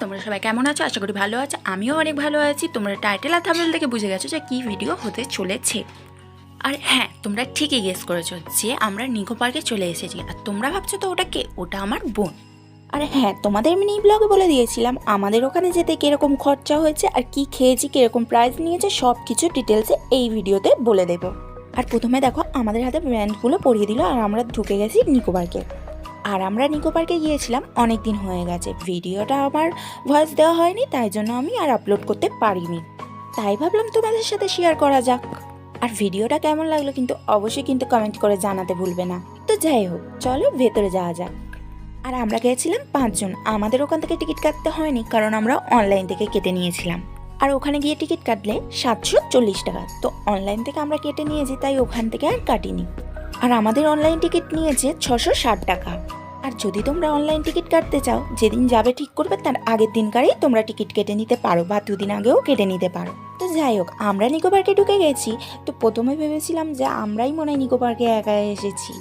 তোমরা সবাই কেমন আছো? আশা করি ভালো আছো। আমিও অনেক ভালো আছি। তোমরা টাইটেল আর থাম্বনেল দেখে বুঝে গেছো যে কী ভিডিও হতে চলেছে। আর হ্যাঁ তোমরা ঠিকই গেস করেছ যে আমরা নিকো পার্কে চলে এসেছি। আর তোমরা ভাবছ তো ওটা কে? ওটা আমার বোন। আর হ্যাঁ তোমাদের মিনি ব্লগে বলে দিয়েছিলাম, আমাদের ওখানে যেতে কীরকম খরচা হয়েছে আর কি খেয়েছি, কীরকম প্রাইস নিয়েছে সব কিছু ডিটেলসে এই ভিডিওতে বলে দেব। আর প্রথমে দেখো, আমাদের হাতে ব্র্যান্ডগুলো পরিয়ে দিল আর আমরা ঢুকে গেছি নিকো পার্কে আর আমরা নিকো পার্কে গিয়েছিলাম অনেক দিন হয়ে গেছে। ভিডিওটা আমার ভয়েস দেওয়া হয়নি, তাই জন্য আমি আর আপলোড করতে পারিনি। তাই ভাবলাম তোমাদের সাথে শেয়ার করা যাক। আর ভিডিওটা কেমন লাগল কিন্তু অবশ্যই কিন্তু কমেন্ট করে জানাতে ভুলবে না। তো যাই হোক, চলো ভেতরে যাওয়া যাক। আর আমরা গিয়েছিলাম পাঁচজন। আমাদের ওখান থেকে টিকিট কাটতে হয়নি, কারণ আমরা অনলাইন থেকে কেটে নিয়েছিলাম। আর ওখানে গিয়ে টিকিট কাটলে সাতশো চল্লিশ টাকা। তো অনলাইন থেকে আমরা কেটে নিয়েছি, তাই ওখান থেকে আর কাটিনি। আর আমাদের অনলাইন টিকিট নিয়েছে ছশো ষাট টাকা। আর যদি তোমরা অনলাইন টিকিট কাটতে চাও, যেদিন যাবে ঠিক করবে তার আগের দিনকারই তোমরা টিকিট কেটে নিতে পারো বা দুদিন আগেও কেটে নিতে পারো। তো যাই হোক, আমরা নিকো পার্কে ঢুকে গেছি। তো প্রথমে ভেবেছিলাম যে আমরাই মনে হয় নিকো পার্কে একা এসেছি।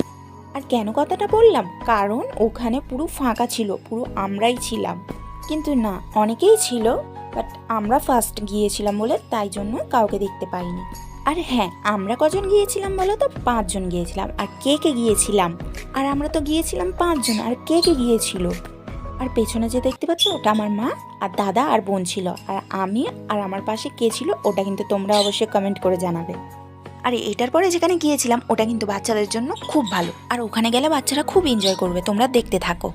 আর কেন কথাটা বললাম? কারণ ওখানে পুরো ফাঁকা ছিল, পুরো আমরাই ছিলাম। কিন্তু না, অনেকেই ছিল বাট আমরা ফার্স্ট গিয়েছিলাম বলে তাই জন্য কাউকে দেখতে পাইনি। আর হ্যাঁ আমরা কজন গিয়েছিলাম বলো তো? পাঁচজন গিয়েছিলাম। আর কে কে গিয়েছিলাম? আর আমরা তো গিয়েছিলাম পাঁচজন। আর কে কে গিয়েছিল? আর পেছনে যে দেখতে পাচ্ছ, ওটা আমার মা আর দাদা আর বোন ছিল। আর আমি আর আমার পাশে কে ছিল, ওটা কিন্তু তোমরা অবশ্যই কমেন্ট করে জানাবে। আর এটার পরে যেখানে গিয়েছিলাম, ওটা কিন্তু বাচ্চাদের জন্য খুব ভালো। আর ওখানে গেলে বাচ্চারা খুব এনজয় করবে, তোমরা দেখতে থাকো।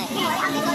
বেশি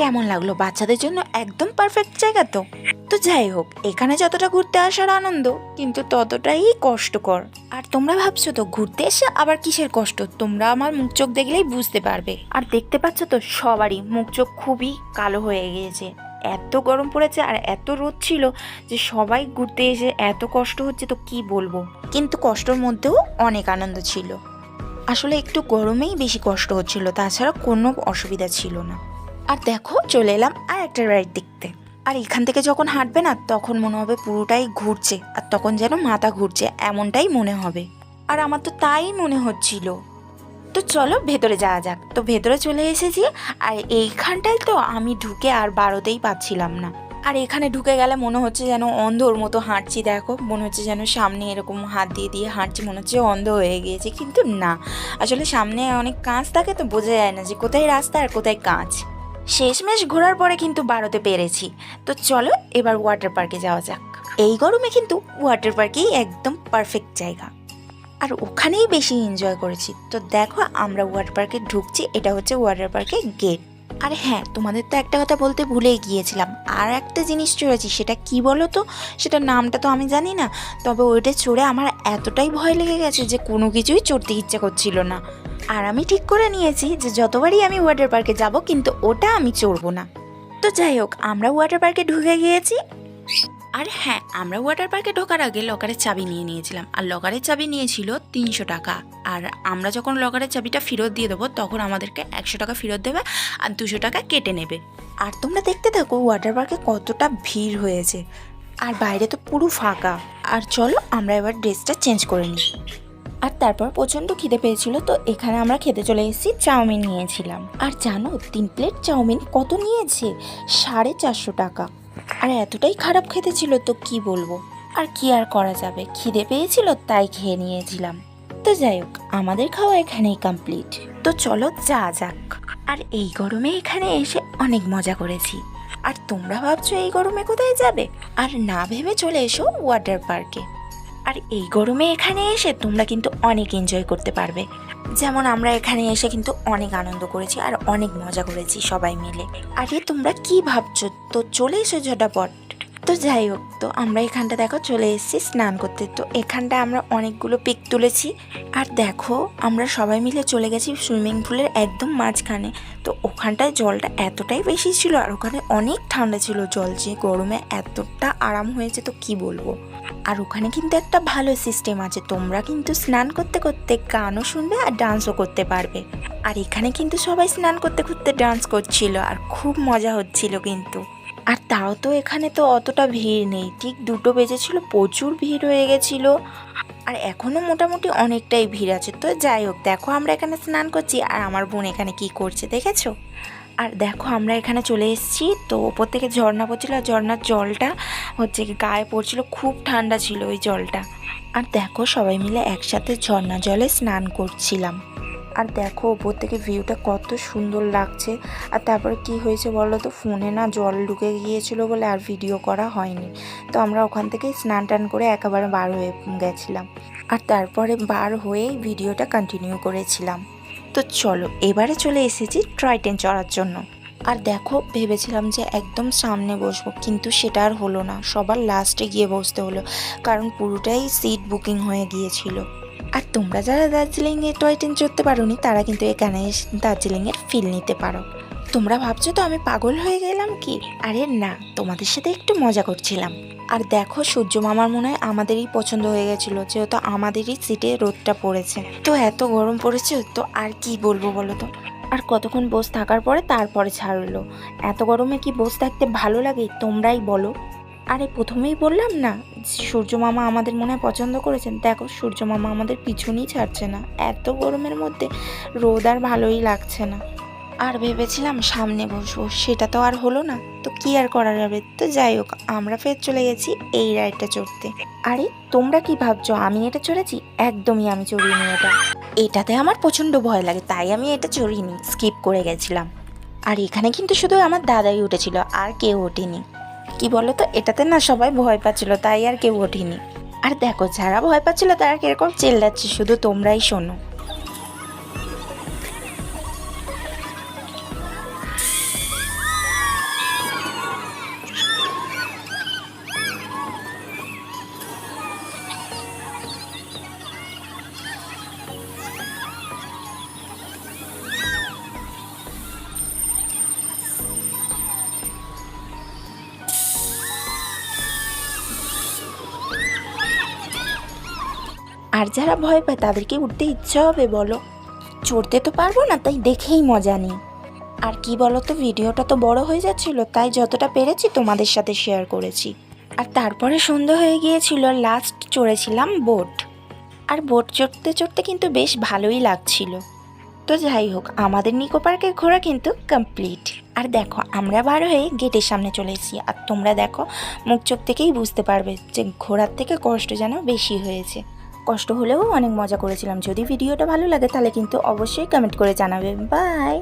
কেমন লাগল বাচ্চাদের জন্য? একদম পারফেক্ট জায়গা তো। তো যাই হোক, এখানে যতটা ঘুরতে আসার আনন্দ, কিন্তু ততটাই কষ্টকর। আর তোমরা ভাবছ তো, ঘুরতে এসে আবার কিসের কষ্ট? তোমরা আমার মুখ চোখ দেখলেই বুঝতে পারবে। আর দেখতে পাচ্ছ তো, সবারই মুখ চোখ খুবই কালো হয়ে গিয়েছে। এত গরম পড়েছে আর এত রোদ ছিল যে সবাই ঘুরতে এসে এত কষ্ট হচ্ছে তো কি বলব? কিন্তু কষ্টর মধ্যেও অনেক আনন্দ ছিল। আসলে একটু গরমেই বেশি কষ্ট হচ্ছিল, তাছাড়া কোনো অসুবিধা ছিল না। আর দেখো, চলে এলাম আর একটা রাইড দেখতে। আর এখান থেকে যখন হাঁটবে না, তখন মনে হবে পুরোটাই ঘুরছে, আর তখন যেন মাথা ঘুরছে, এমনটাই মনে হবে। আর আমার তো তাই মনে হচ্ছিল। তো চলো ভেতরে যাওয়া যাক। তো ভেতরে চলে এসেছি, আর এইখানটায় তো আমি ঢুকে আর বারোতেই পাচ্ছিলাম না। আর এখানে ঢুকে গেলে মনে হচ্ছে যেন অন্ধর মতো হাঁটছি, দেখো। মনে হচ্ছে যেন সামনে এরকম হাত দিয়ে দিয়ে হাঁটছি, মনে হচ্ছে অন্ধ হয়ে গিয়েছে, কিন্তু না। আসলে সামনে অনেক কাঁচ থাকে, তো বোঝা যায় না যে কোথায় রাস্তা আর কোথায় কাঁচ। শেষমেশ ঘোরার পরে কিন্তু বারোতে পেরেছি। তো চলো, এবার ওয়াটার পার্কে যাওয়া যাক। এই গরমে কিন্তু ওয়াটার পার্কেই একদম পারফেক্ট জায়গা। আর ওখানেই বেশি এনজয় করেছি। তো দেখো, আমরা ওয়াটার পার্কে ঢুকছি, এটা হচ্ছে ওয়াটার পার্কের গেট আর হ্যাঁ তোমাদের তো একটা কথা বলতে ভুলেই গিয়েছিলাম। আর একটা জিনিস চড়েছি সেটা কি বলো তো? সেটা নামটা তো আমি জানি না। তবে ওইটা চড়ে আমার এতটাই ভয় লেগে গেছে যে কোনো কিছুই চড়তে ইচ্ছা করছিল না। আর আমি ঠিক করে নিয়েছি যে যতবারই আমি ওয়াটার পার্কে যাব, কিন্তু ওটা আমি চড়বো না। তো যাই হোক, আমরা ওয়াটার পার্কে ঢুকে গিয়েছি। আর হ্যাঁ আমরা ওয়াটার পার্কে ঢোকার আগে লকারের চাবি নিয়ে নিয়েছিলাম। আর লকারের চাবি নিয়েছিল তিনশো টাকা। আর আমরা যখন লকারের চাবিটা ফেরত দিয়ে দেবো, তখন আমাদেরকে একশো টাকা ফেরত দেবে আর দুশো টাকা কেটে নেবে। আর তোমরা দেখতে থাকো ওয়াটার পার্কে কতটা ভিড় হয়েছে। আর বাইরে তো পুরো ফাঁকা। আর চলো, আমরা এবার ড্রেসটা চেঞ্জ করে নিই। আর তারপর প্রচণ্ড খিদে পেয়েছিল, তো এখানে আমরা খেতে চলে এসেছি, চাউমিন নিয়েছিলাম। আর জানো, তিন প্লেট চাউমিন কত নিয়েছে? সাড়ে চারশো টাকা। আর, এতটাই খারাপ খেতে ছিল, তো কি বলব? আর কি আর করা যাবে? খিদে পেয়েছিল, তাই খেয়ে নিয়েছিলাম। তো যাই হোক, আমাদের খাওয়া এখানেই কমপ্লিট তো চলো, যা যাক। আর এই গরমে এখানে এসে অনেক মজা করেছি। আর তোমরা ভাবছ এই গরমে কোথায় যাবে? আর না ভেবে চলে এসো ওয়াটার পার্কে আর এই গরমে এখানে এসে তোমরা কিন্তু অনেক এনজয় করতে পারবে। যেমন আমরা এখানে এসে কিন্তু অনেক আনন্দ করেছি আর অনেক মজা করেছি সবাই মিলে। আরে, তোমরা কি ভাবছ? তো চলে এসো ঝটাপট। তো যাই হোক, তো আমরা এখানটা দেখো, চলে এসেছি স্নান করতে। তো এখানটা আমরা অনেকগুলো পিক তুলেছি। আর দেখো, আমরা সবাই মিলে চলে গেছি সুইমিং পুলের একদম মাঝখানে। তো ওখানটায় জলটা এতটাই বেশি ছিল আর ওখানে অনেক ঠান্ডা ছিল জল যে গরমে এতটা আরাম হয়েছে, তো কি বলব? আর ওখানে কিন্তু একটা ভালো সিস্টেম আছে। তোমরা কিন্তু স্নান করতে করতে গানও শুনবে আর ডান্সও করতে পারবে। আর এখানে কিন্তু সবাই স্নান করতে করতে ডান্স করছিল আর খুব মজা হচ্ছিল কিন্তু। আর তাও তো এখানে তো অতটা ভিড় নেই। ঠিক দুটো বেজেছিল, প্রচুর ভিড় হয়ে গেছিল। আর এখনও মোটামুটি অনেকটাই ভিড় আছে। তো যাই হোক, দেখো আমরা এখানে স্নান করছি আর আমার বোন এখানে কি করছে, দেখেছ? আর দেখো আমরা এখানে চলে এসেছি। তো ওপর থেকে ঝর্ণা পড়ছিল আর ঝর্ণার জলটা হচ্ছে গায়ে পড়ছিল, খুব ঠান্ডা ছিল ওই জলটা। আর দেখো সবাই মিলে একসাথে ঝর্ণা জলে স্নান করছিলাম। আর দেখো ওপর থেকে ভিউটা কত সুন্দর লাগছে। আর তারপরে কি হয়েছে বলো তো, ফোনে না জল ঢুকে গিয়েছিল বলে আর ভিডিও করা হয়নি। তো আমরা ওখান থেকে স্নান টান করে একেবারে বার হয়ে গেছিলাম। আর তারপরে বার হয়েই ভিডিওটা কন্টিনিউ করেছিলাম। তো চলো, এবারে চলে এসেছি ট্রেন চড়ার জন্য। আর দেখো, ভেবেছিলাম যে একদম সামনে বসবো, কিন্তু সেটা আর হলো না। সবার লাস্টে গিয়ে বসতে হলো, কারণ পুরোটাই সিট বুকিং হয়ে গিয়েছিল। আর তোমরা যারা দার্জিলিংয়ে টয় ট্রেন চড়তে পারোনি, তারা কিন্তু এখানে দার্জিলিংয়ের ফিল নিতে পারো। তোমরা ভাবছ তো আমি পাগল হয়ে গেলাম কি? আরে না, তোমাদের সাথে একটু মজা করছিলাম। আর দেখো, সূর্য মামার মনে হয় আমাদেরই পছন্দ হয়ে গেছিল, যেহেতু আমাদেরই সিটে রোদটা পড়েছে। তো এত গরম পড়েছে, তো আর কি বলব বলো তো? আর কতক্ষণ বস থাকার পরে তারপরে ছাড়লো। এত গরমে কি বস থাকতে ভালো লাগে, তোমরাই বলো। আরে প্রথমেই বললাম না, সূর্য মামা আমাদের মনে হয় পছন্দ করেছেন। দেখো, সূর্য মামা আমাদের পিছনেই ছাড়ছে না। এত গরমের মধ্যে রোদ আর ভালোই লাগছে না। আর ভেবেছিলাম সামনে বসবো, সেটা তো আর হলো না। তো কি আর করা যাবে? তো যাই হোক, আমরা ফের চলে গেছি এই রাইডটা চড়তে। আরে, তোমরা কি ভাবছ? আমি এটা চড়েছি? একদমই আমি চড়িনি এটা। এটাতে আমার প্রচণ্ড ভয় লাগে, তাই আমি এটা চড়িনি, স্কিপ করে গেছিলাম। আর এখানে কিন্তু শুধু আমার দাদাই উঠেছিল, আর কেউ ওঠেনি। কি বলো তো এটাতে না সবাই ভয় পাচ্ছিল, তাই আর কেউ ওঠেনি। আর দেখো, যারা ভয় পাচ্ছিল তারা কীরকম চেল্লাচ্ছে, শুধু তোমরাই শোনো। আর যারা ভয় পায় তাদেরকে উঠতে ইচ্ছা হবে, বলো। চড়তে তো পারব না, তাই দেখেই মজা নিই। আর কি বলো তো ভিডিওটা তো বড় হয়ে যাচ্ছিল, তাই যতটা পেরেছি তোমাদের সাথে শেয়ার করেছি। আর তারপরে সন্ধ্যা হয়ে গিয়েছিল লাস্ট চড়েছিলাম বোট আর বোট চড়তে চড়তে কিন্তু বেশ ভালোই লাগছিল। তো যাই হোক, আমাদের নিকো পার্কের ঘোরা কিন্তু কমপ্লিট আর দেখো, আমরা বার হয়ে গেটের সামনে চলে এসেছি। আর তোমরা দেখো, মুখ চোখ থেকেই বুঝতে পারবে যে ঘোরার থেকে কষ্ট যেন বেশি হয়েছে। কষ্ট হলেও অনেক মজা করেছিলাম। যদি ভিডিওটা ভালো লাগে তাহলে কিন্তু অবশ্যই কমেন্ট করে জানাবে বাই